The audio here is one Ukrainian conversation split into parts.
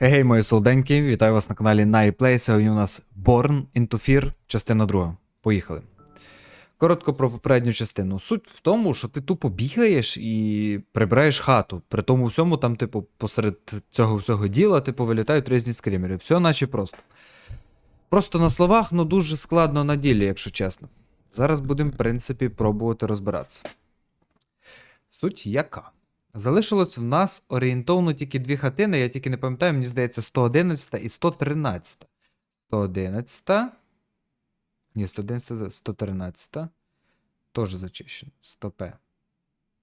Гей, мої солденькі, вітаю вас на каналі NaiPlay. Сьогодні у нас Born into Fear, частина друга. Поїхали. Коротко про попередню частину. Суть в тому, що ти тупо бігаєш і прибираєш хату. При тому всьому, там, типу, посеред цього всього діла, типу, вилітають різні скримери. Все наче просто. Просто на словах, ну дуже складно на ділі, якщо чесно. Зараз будемо, в принципі, пробувати розбиратися. Суть яка? Залишилось в нас орієнтовно тільки дві хатини, я тільки не пам'ятаю, мені здається, 111 і 113. 111. Ні, 111, 113. Теж зачищено. 100П.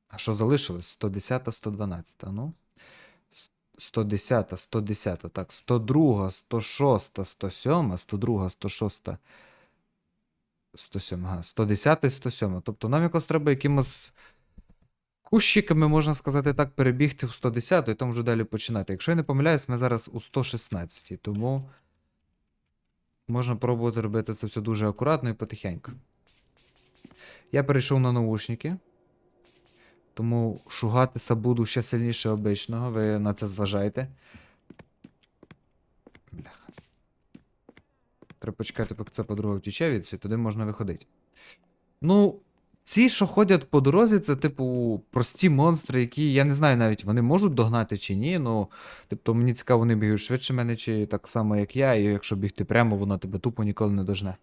А що залишилось? 110, 112. Ну. 110, 110, так, 102, 106, 107, 102, 106, 107, ага, 110, 107. Тобто нам якось треба якимось кущиками, можна сказати так, перебігти в 110 і там вже далі починати. Якщо я не помиляюсь, ми зараз у 116, тому можна пробувати робити це все дуже акуратно і потихеньку. Я перейшов на наушники, тому шугатися буду ще сильніше обичного, ви на це зважайте. Бляха. Треба почекати, поки це подруга втіче від туди можна виходити. Ну, ці, що ходять по дорозі, це, типу, прості монстри, які, я не знаю навіть, вони можуть догнати чи ні. Ну, тобто, мені цікаво, вони бігають швидше мене, чи так само, як я, і якщо бігти прямо, вона тебе тупо ніколи не дожне.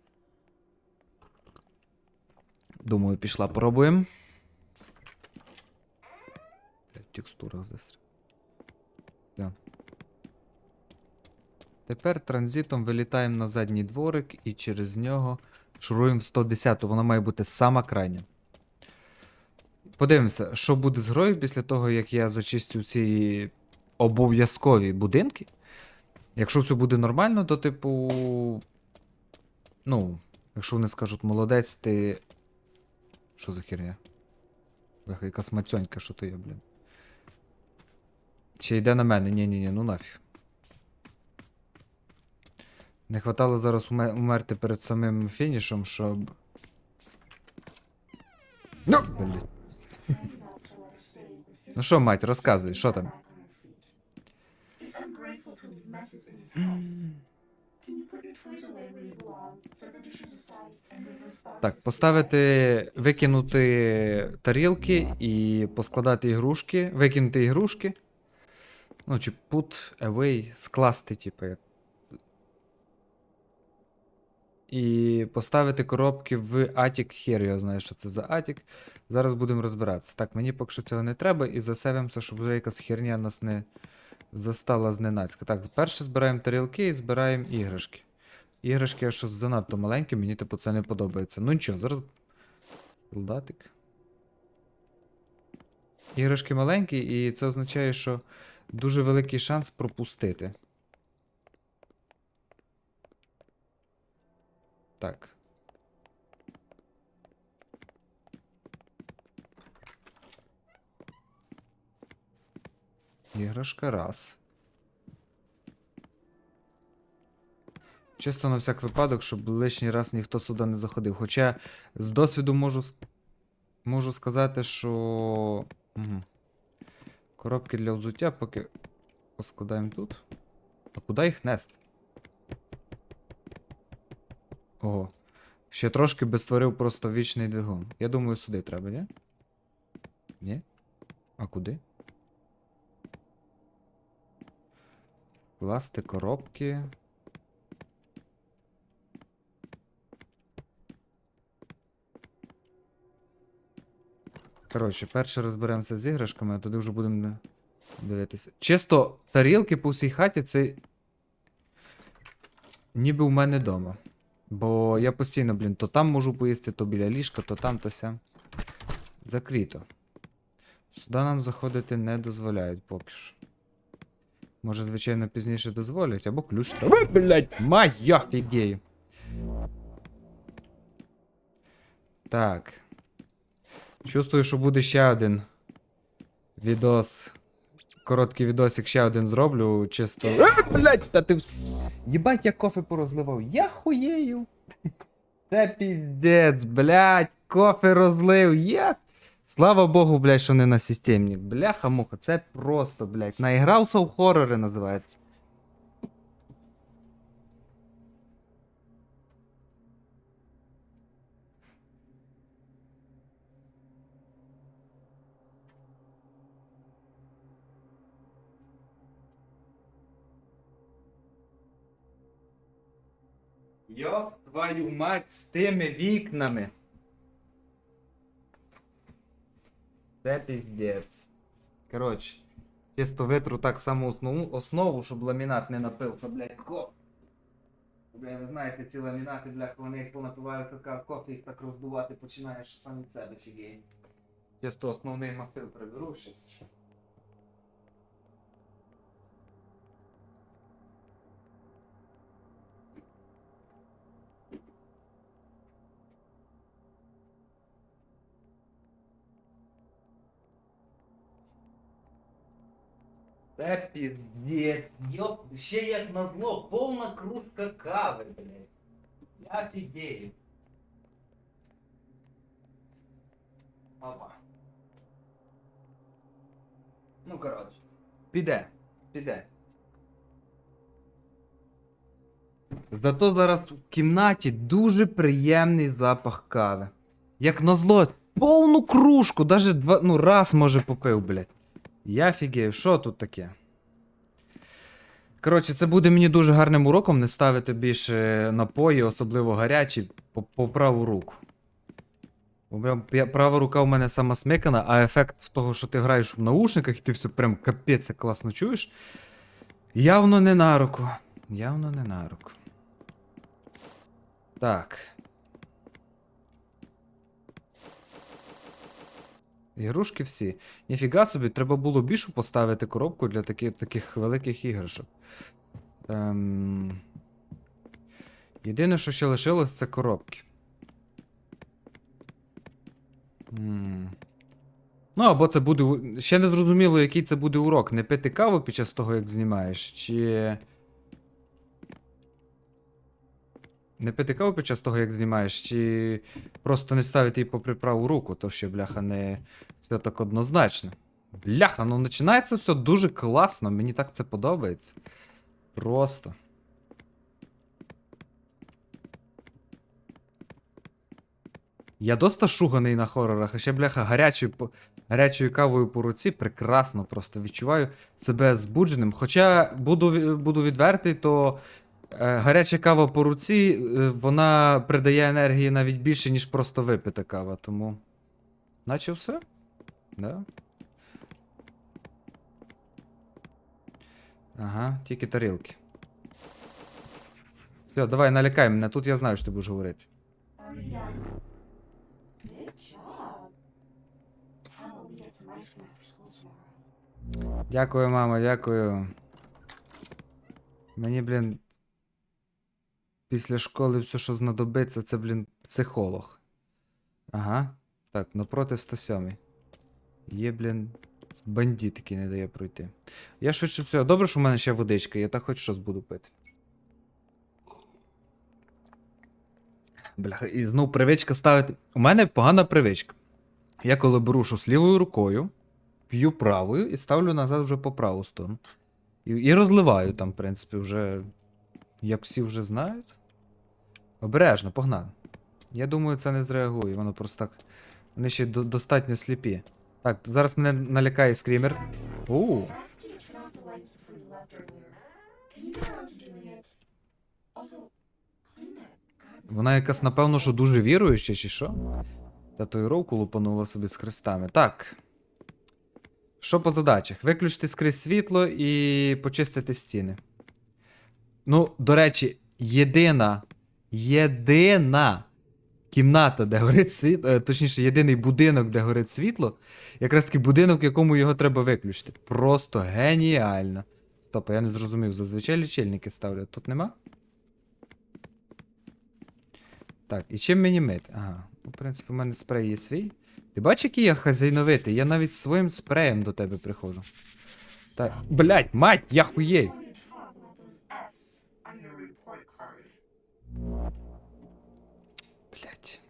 Думаю, пішла, пробуємо. Блять, в текстурах застряг. Да. Тепер транзитом вилітаємо на задній дворик і через нього шуруємо в 110, вона має бути сама крайня. Подивимося, що буде з грою після того, як я зачистю ці обов'язкові будинки. Якщо все буде нормально, то, типу. Ну, якщо вони скажуть, молодець, ти. Що за херня? Бляха, якась мацьонька, що то є, блін. Чи йде на мене? Ні-ні-ні, ну нафіг. Не хватало зараз уме- умерти перед самим фінішом, щоб. Ну! Блін. Ну що, мать, розказуй, що там? Так, поставити, викинути тарілки і поскладати ігрушки, викинути ігрушки. Ну, чи put away, скласти, типу. І поставити коробки в Attic. Хер я знаю, що це за Attic. Зараз будемо розбиратися. Так, мені поки що цього не треба, і засевимося, щоб вже якась херня нас не застала зненацька. Так, перше збираємо тарілки і збираємо іграшки. Іграшки щось занадто маленькі, мені типу це не подобається. Ну нічого, зараз. Солдатик. Іграшки маленькі, і це означає, що дуже великий шанс пропустити. Так. Іграшка раз. Чисто на всяк випадок, щоб лишній раз ніхто сюди не заходив. Хоча з досвіду можу, можу сказати, що. Угу. Коробки для взуття поки поскладаємо тут. А куди їх нести? Ого. Ще трошки би створив просто вічний двигун. Я думаю, сюди треба, ні? Ні? А куди? Класти коробки. Коротше, перше розберемося з іграшками, а тоді вже будемо дивитися. Чисто тарілки по всій хаті це. Ніби у мене вдома. Бо я постійно, блін, то там можу поїсти, то біля ліжка, то там, то сям. Закрито. Сюди нам заходити не дозволяють поки що. Може, звичайно, пізніше дозволять, або ключ треба. Блять, моя фігею. Так. Чувствую, що буде ще один відос. Короткий відосик ще один зроблю, чисто. А, блять, та ти. Єбать, я кофе порозливав. Я хуєю. Це піздець, блять, кофе розлив. Я. Слава Богу, блядь, що не на системник. Бляха муха, це просто, блядь, Наігрався в хорори називається. Йоп, твою мать з тими вікнами. Це піздець. Коротше, чисто витру так само основу, основу, щоб ламінат не напився, блядь, ко. Бля, ви знаєте, ці ламінати, блядь, вони як понапиваються, така кофе, їх так роздувати починаєш сам від себе фігей. Чисто основний масив приберу щось. Це піздець, йоп, ще як назло, повна кружка кави, блядь. Я фігею. Опа. Ну, коротше. Піде, піде. Зато зараз в кімнаті дуже приємний запах кави. Як назло, повну кружку, даже два, ну, раз може попив, блядь. Я фігею, що тут таке? Коротше, це буде мені дуже гарним уроком не ставити більше напої, особливо гарячі, по, по праву руку. Права рука у мене сама смикана, а ефект того, що ти граєш в наушниках і ти все прям капець класно чуєш. Явно не на руку. Явно не на руку. Так. Ігрушки всі. Ніфіга собі, треба було більшу поставити коробку для таки, таких великих іграшок. Ем... Єдине, що ще лишилось, це коробки. М. Ну, або це буде. Ще не зрозуміло, який це буде урок. Не пити каву під час того, як знімаєш, чи. Не пити каву під час того, як знімаєш, чи просто не ставити її попри праву руку, то ще, бляха, не все так однозначно. Бляха, ну починається все дуже класно, мені так це подобається. Просто. Я доста шуганий на хорорах, а ще, бляха, гарячою, гарячою кавою по руці прекрасно просто відчуваю себе збудженим. Хоча буду, буду відвертий, то гаряча кава по руці, е, вона придає енергії навіть більше, ніж просто випита кава, тому. Наче все? Да? Ага, тільки тарілки. Все, давай, налякай мене, тут я знаю, що ти будеш говорити. Дякую, мама, дякую. Мені, блін. Після школи все, що знадобиться, це, блін, психолог. Ага. Так, напроти 107. Є, блін. Бандит, який не дає пройти. Я швидше всього. Добре, що в мене ще водичка, я так хоч щось буду пити. Бляха, і знов привичка ставити. У мене погана привичка. Я коли беру щось лівою рукою, п'ю правою і ставлю назад вже по праву сторону. І, і розливаю там, в принципі, вже. Як всі вже знають. Обережно, погнали. Я думаю, це не зреагує, воно просто так. Вони ще до- достатньо сліпі. Так, зараз мене налякає скрімер. Оу. Вона якась, напевно, що дуже віруюча, чи що? Татуїровку лупанула собі з хрестами. Так. Що по задачах? Виключити скрізь світло і почистити стіни. Ну, до речі, єдина. Єдина кімната, де горить світло, точніше, єдиний будинок, де горить світло, якраз таки будинок, в якому його треба виключити. Просто геніально. Стоп, я не зрозумів, зазвичай лічильники ставлять. Тут нема? Так, і чим мені мити? Ага. Ну, в принципі, у мене спрей є свій. Ти бачиш, який я хазяйновитий? Я навіть своїм спреєм до тебе приходжу. Так. Блять, мать, я хуєй. Блять.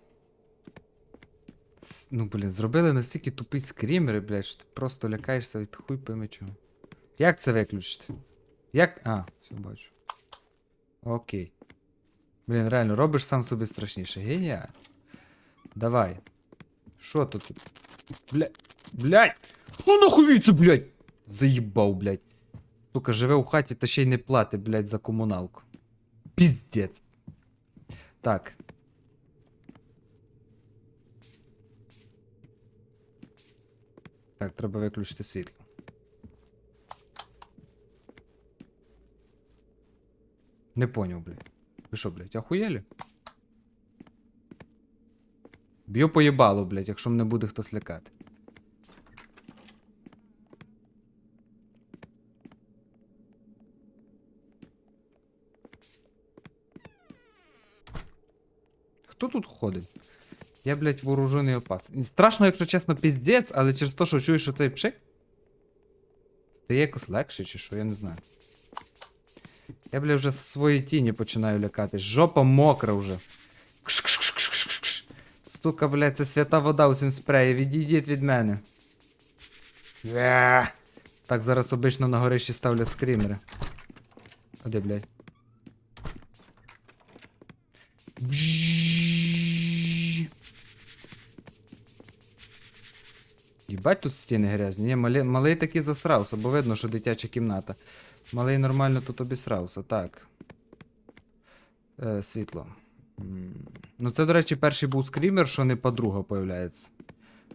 Ну, блін, зробили настільки тупий скрімери, блять, що ти просто лякаєшся від хуй пойми чого. Як це виключити? Як. А, все бачу. Окей. Блін, реально, робиш сам собі страшніше. Геніально. Давай. Що тут? Блять. Блять! Ну нахуй це, блять! Заїбав, блять. Сука, живе у хаті та ще й не платить, блять, за комуналку. Піздець. Так. Так, треба виключити світло. Не поняв, блядь. Ви що, блядь, охуєлі? Б'ю поїбало, блядь, якщо мене буде хтось лякати. Тут ходить? Я, блядь, вооружений опасний. Страшно, якщо чесно, піздець, але через те, що чуєш, що цей пшик. Стає якось легше, чи що, я не знаю. Я, бля, вже з своєї тіні починаю лякатись. Жопа мокра вже. Стука, блядь, це свята вода у цім спреї. Відійдіть від мене. Е. Так, зараз обично на горищі ставлять скрімери. Де, блядь? Їбать тут стіни грязні. Ні, малий, малий таки засрався, бо видно, що дитяча кімната. Малий нормально тут обісрався, так. Е, світло. Ну це, до речі, перший був скрімер, що не подруга появляється.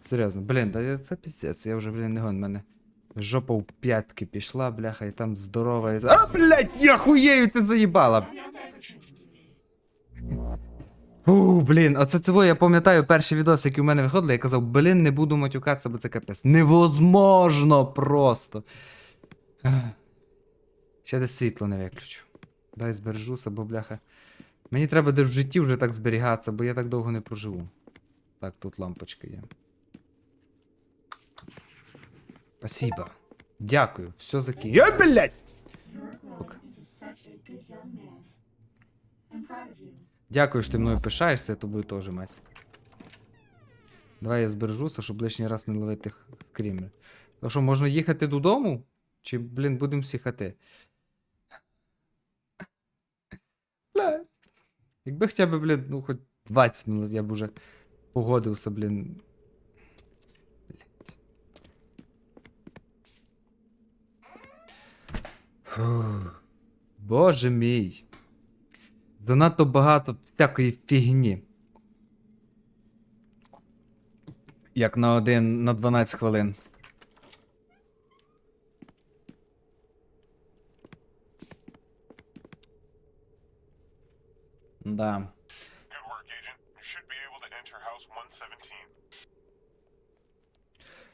Серйозно, блін, та це піздець, я вже, блін, не гон, мене. Жопа в п'ятки пішла, бляха, і там здорова. І... А, блядь, я хуєю, ти заїбала! Фу, блін, оце цього я пам'ятаю перші відоси, які у мене виходили, я казав, блін, не буду матюкатися, бо це капець. Невозможно просто. Ще десь світло не виключу. Дай збережуся, бо бляха. Мені треба десь в житті вже так зберігатися, бо я так довго не проживу. Так, тут лампочка є. Спасибо. Дякую. Все закінчено. Я, блядь! Дякую, що ти мною пишаєшся, я тобою теж, мать. Давай я збережуся, щоб лишній раз не ловити скрімер. То що, можна їхати додому? Чи, блін, будемо сіхати? Бля. Якби хоча б, блін, ну хоч 20 минут я б уже погодився, блін. Блядь. Боже мій. Занадто багато всякої фігні. Як на один на 12 хвилин. Да. Good work, Agent. You should be able to enter House 117.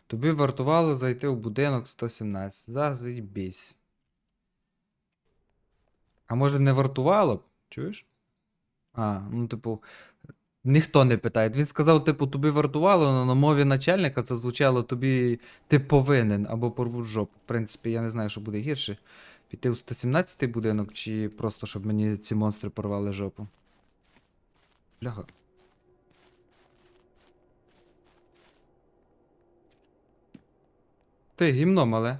Тобі вартувало зайти в будинок 117. Заїбісь. А може не вартувало б? Чуєш? А, ну, типу, ніхто не питає. Він сказав, типу, тобі вартувало, але на мові начальника це звучало тобі ти повинен або порвуть жопу. В принципі, я не знаю, що буде гірше. Піти у 117-й будинок, чи просто щоб мені ці монстри порвали жопу. Бляха. Ти гімно мале.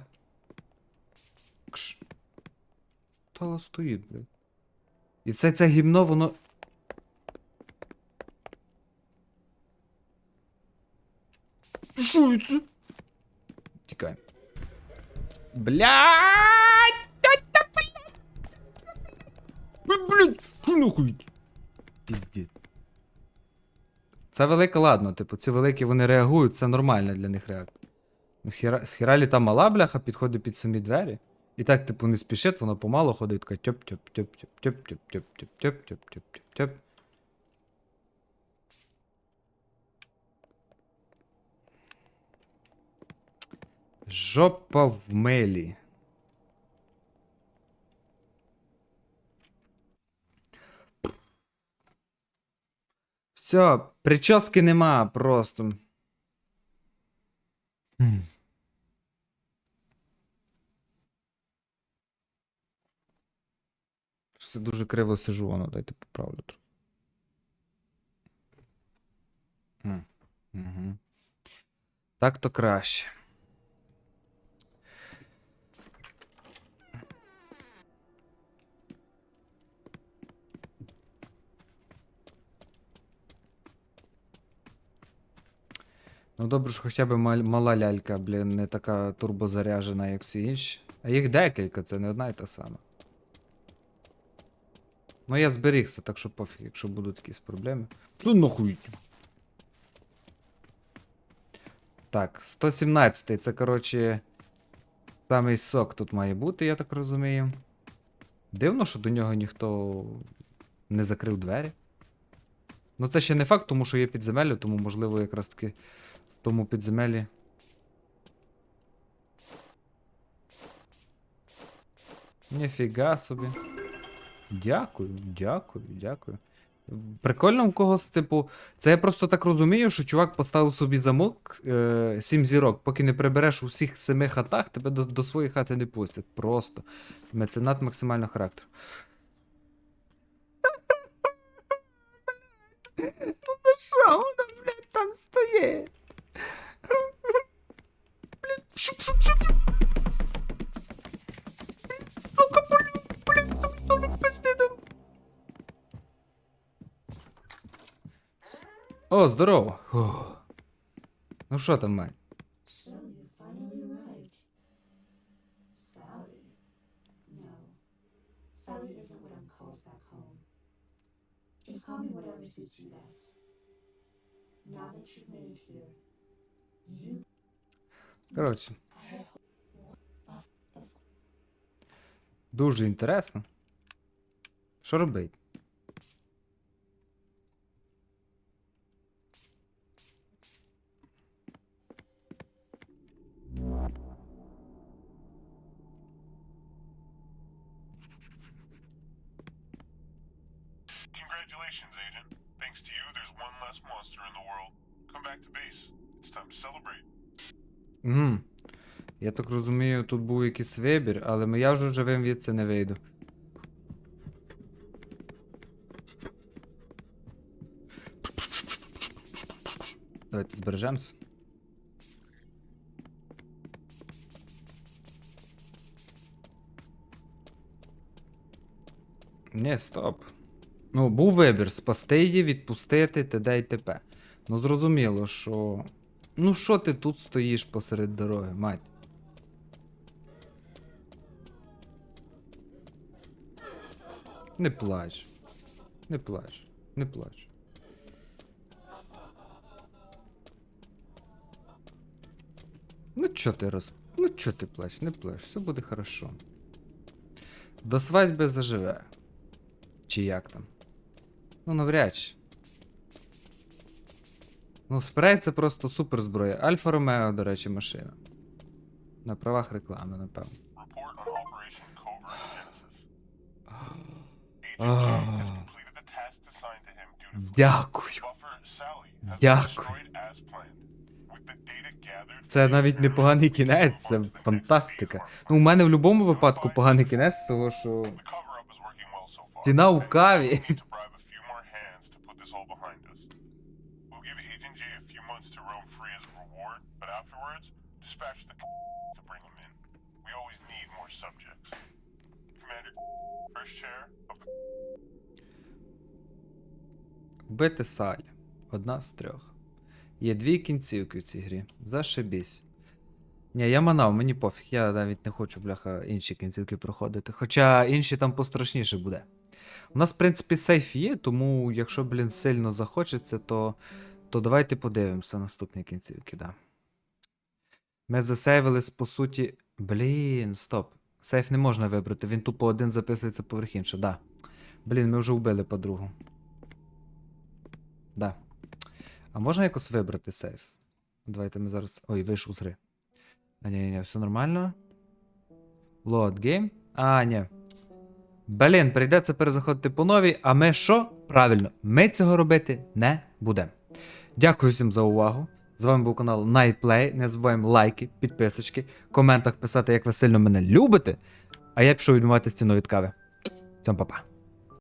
Кш. Стало стоїть, блядь. І це це гімно, воно. Що це? Тікай. Блядь! Блядь! Нахуй. Піздець. Це велике, ладно, типу, ці великі вони реагують, це нормальна для них реакція. З хіралі та мала бляха підходить під самі двері. І так, типу, не спішить, вона помало ходить, така тьоп тьоп тьоп тьоп тьоп тьоп тьоп тьоп тьоп тьоп тьоп тьоп Жопа в мелі. Все, прически нема просто. Хм. Дуже криво сижу, воно, дайте поправлю трохи. Угу. Так то краще. Ну добре, що хоча б мала лялька, блін, не така турбозаряжена, як всі інші. А їх декілька, це не одна й та сама. Ну я зберігся, так що пофіг, якщо будуть якісь проблеми. Ну нахуй. Так, 117 це, коротше, самий сок тут має бути, я так розумію. Дивно, що до нього ніхто не закрив двері. Ну, це ще не факт, тому що є підземелля, тому, можливо, якраз таки в тому підземеллі. Ніфіга собі. Дякую, дякую, дякую. Прикольно в когось, типу, це я просто так розумію, що чувак поставив собі замок е, 7 зірок, поки не прибереш у всіх семи хатах, тебе до, до своєї хати не пустять. Просто. Меценат максимального характеру. Ну за що воно, блядь, там стоїть? О, здорово. Ну що там, мать? You've made it here, you Коротше, had дуже інтересно. Що робить? Якийсь вибір, але я вже живим від це не вийду. Давайте збережемося. Ні, стоп. Ну, був вибір спасти її, відпустити, т.д. і т.п. Ну, зрозуміло, що. Ну, що ти тут стоїш посеред дороги, мать? Не плач. Не плач. Не плач. Ну чо ти роз... Ну чо ти плач, не плач, все буде хорошо. До свадьби заживе. Чи як там? Ну, навряд чи. Ну, спрей це просто супер зброя. Альфа Ромео, до речі, машина. На правах реклами, напевно. Дякую. Дякую. Це навіть не поганий кінець, це фантастика. Ну, у мене в будь-якому випадку поганий кінець, того що. Ціна у каві. Вбити Салі. Одна з трьох. Є дві кінцівки в цій грі. Зашибісь. Ні, я манав, мені пофіг, я навіть не хочу, бляха, інші кінцівки проходити. Хоча інші там пострашніше буде. У нас, в принципі, сейф є, тому якщо, блін, сильно захочеться, то, то давайте подивимося наступні кінцівки, да. Ми засейвились, по суті. Блін, стоп. Сейф не можна вибрати, він тупо один записується поверх іншого, да. Блін, ми вже вбили подругу. Да. А можна якось вибрати сейф? Давайте ми зараз. Ой, вийшов з гри. А, ні, ні, ні, все нормально. Load game. А, ні. Блін, прийдеться перезаходити по новій, а ми що? Правильно, ми цього робити не будемо. Дякую всім за увагу. З вами був канал Nightplay. Не забуваємо лайки, підписочки, в коментах писати, як ви сильно мене любите. А я пішов відмивати стіну від кави. Всім па-па.